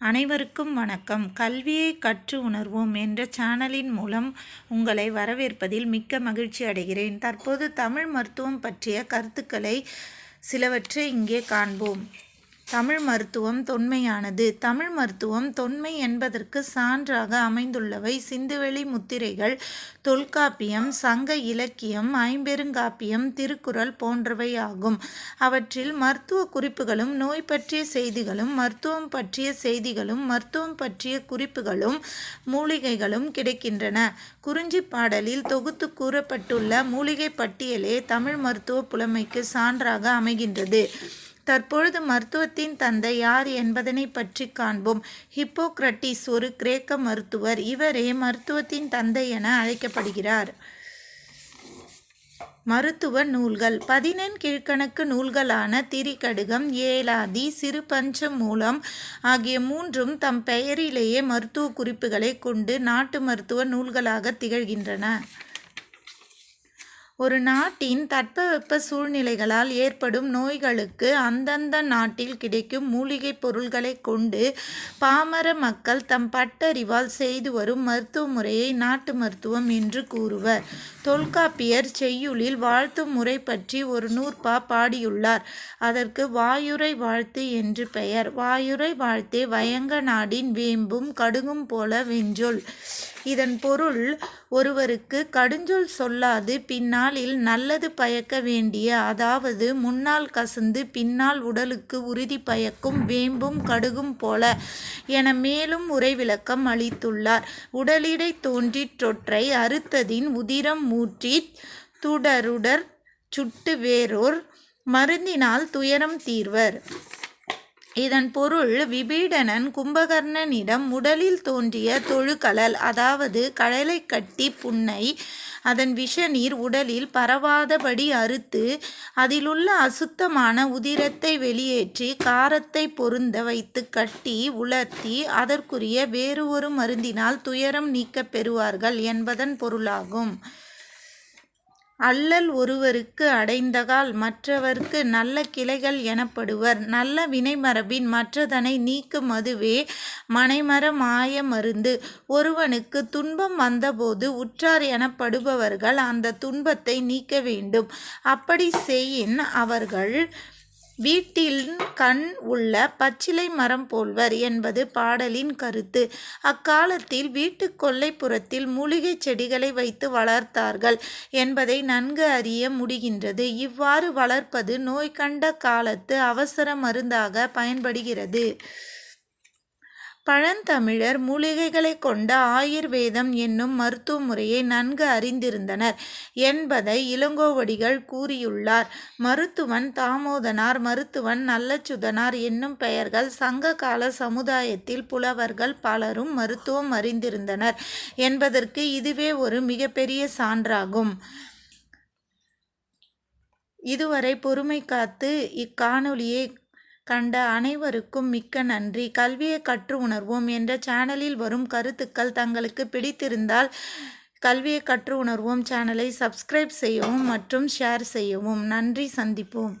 அனைவருக்கும் வணக்கம். கல்வியை கற்று உணர்வோம் என்ற சேனலின் மூலம் உங்களை வரவேற்பதில் மிக்க மகிழ்ச்சி அடைகிறேன். தற்போது தமிழ் மருத்துவம் பற்றிய கருத்துக்களை சிலவற்றை இங்கே காண்போம். தமிழ் மருத்துவம் தொன்மையானது. தமிழ் மருத்துவம் தொன்மை என்பதற்கு சான்றாக அமைந்துள்ளவை. சிந்துவெளி முத்திரைகள் தொல்காப்பியம் சங்க இலக்கியம் ஐம்பெருங்காப்பியம் திருக்குறள் போன்றவை ஆகும். அவற்றில் மருத்துவ குறிப்புகளும் நோய் பற்றிய செய்திகளும் மருத்துவம் பற்றிய செய்திகளும் மருத்துவம் பற்றிய குறிப்புகளும் மூலிகைகளும் கிடைக்கின்றன. குறிஞ்சி பாடலில் தொகுத்து கூறப்பட்டுள்ள மூலிகை பட்டியலே தமிழ் மருத்துவ புலமைக்கு சான்றாக அமைகின்றது. தற்பொழுது மருத்துவத்தின் தந்தை யார் என்பதனை பற்றி காண்போம். ஹிப்போக்ரட்டிஸ் ஒரு கிரேக்க மருத்துவர். இவரே மருத்துவத்தின் தந்தை என அழைக்கப்படுகிறார். மருத்துவ நூல்கள். பதினெண் கீழ்கணக்கு நூல்களான திரிகடுகம் ஏலாதி சிறு பஞ்ச மூலம் ஆகிய மூன்றும் தம் பெயரிலேயே மருத்துவ குறிப்புகளை கொண்டு நாட்டு மருத்துவ நூல்களாக திகழ்கின்றன. ஒரு நாட்டின் தட்பவெப்ப சூழ்நிலைகளால் ஏற்படும் நோய்களுக்கு அந்தந்த நாட்டில் கிடைக்கும் மூலிகைப் பொருள்களை கொண்டு பாமர மக்கள் தம் பட்டறிவால் செய்து வரும் மருத்துவ முறையை நாட்டு மருத்துவம் என்று கூறுவர். தொல்காப்பியர் செய்யுளில் வாழ்த்து முறை பற்றி ஒரு நூற்பா பாடியுள்ளார். அதற்கு வாயுரை வாழ்த்து என்று பெயர். வாயுரை வாழ்த்தே வயங்க நாடின் வேம்பும் கடுகும் போல வெஞ்சொல். இதன் பொருள் ஒருவருக்கு கடுஞ்சொல் சொல்லாது பின்னால் நாளில் நல்லது பயக்க வேண்டிய அதாவது முன்னால் கசந்து பின்னால் உடலுக்கு உறுதி பயக்கும் வேம்பும் கடுகும் போல என மேலும் உரை விளக்கம் அளித்துள்ளார். உடலிடை தோன்றி தொற்றை அறுத்ததின் உதிரம் மூற்றித் துடருடர் சுட்டு வேறோர் மருந்தினால் துயரம் தீர்வர். இதன் பொருள் விபீடனன் கும்பகர்ணனிடம் உடலில் தோன்றிய தொழுக்கலல் அதாவது கடலை கட்டி புண்ணை அதன் விஷநீர் உடலில் பரவாதபடி அறுத்து அதிலுள்ள அசுத்தமான உதிரத்தை வெளியேற்றி காரத்தை பொருந்த வைத்து கட்டி உலர்த்தி அதற்குரிய வேறு ஒரு மருந்தினால் துயரம் நீக்கப் பெறுவார்கள் என்பதன் பொருளாகும். அல்லல் ஒருவருக்கு அடைந்தகால் மற்றவர்க்கு நல்ல கிளைகள் எனப்படுவர். நல்ல வினைமரபின் மற்றதனை நீக்கும் அதுவே மனைமரம் மாய மருந்து. ஒருவனுக்கு துன்பம் வந்தபோது உற்றார் எனப்படுபவர்கள் அந்த துன்பத்தை நீக்க வேண்டும். அப்படி செய்யின் அவர்கள் வீட்டில் கண் உள்ள பச்சிலை மரம் போல்வர் என்பது பாடலின் கருத்து. அக்காலத்தில் வீட்டு கொல்லைப்புறத்தில் மூலிகை செடிகளை வைத்து வளர்த்தார்கள் என்பதை நன்கு அறிய முடிகின்றது. இவ்வாறு வளர்ப்பது நோய் கண்ட காலத்து அவசர மருந்தாக பயன்படுகிறது. பழந்தமிழர் மூலிகைகளை கொண்ட ஆயுர்வேதம் என்னும் மருத்துவ முறையை நன்கு அறிந்திருந்தனர் என்பதை இளங்கோவடிகள் கூறியுள்ளார். மருத்துவன் தாமோதனார் மருத்துவன் நல்லச்சுதனார் என்னும் பெயர்கள் சங்க கால சமுதாயத்தில் புலவர்கள் பலரும் மருத்துவம் அறிந்திருந்தனர் என்பதற்கு இதுவே ஒரு மிகப்பெரிய சான்றாகும். இதுவரை பொறுமை காத்து இக்காணொலியை கண்ட அனைவருக்கும் மிக்க நன்றி. கல்வியை கற்று உணர்வோம் என்ற சேனலில் வரும் கருத்துக்கள் தங்களுக்கு பிடித்திருந்தால் கல்வியை கற்று உணர்வோம். சேனலை சப்ஸ்கிரைப் செய்யவும் மற்றும் ஷேர் செய்யவும். நன்றி. சந்திப்போம்.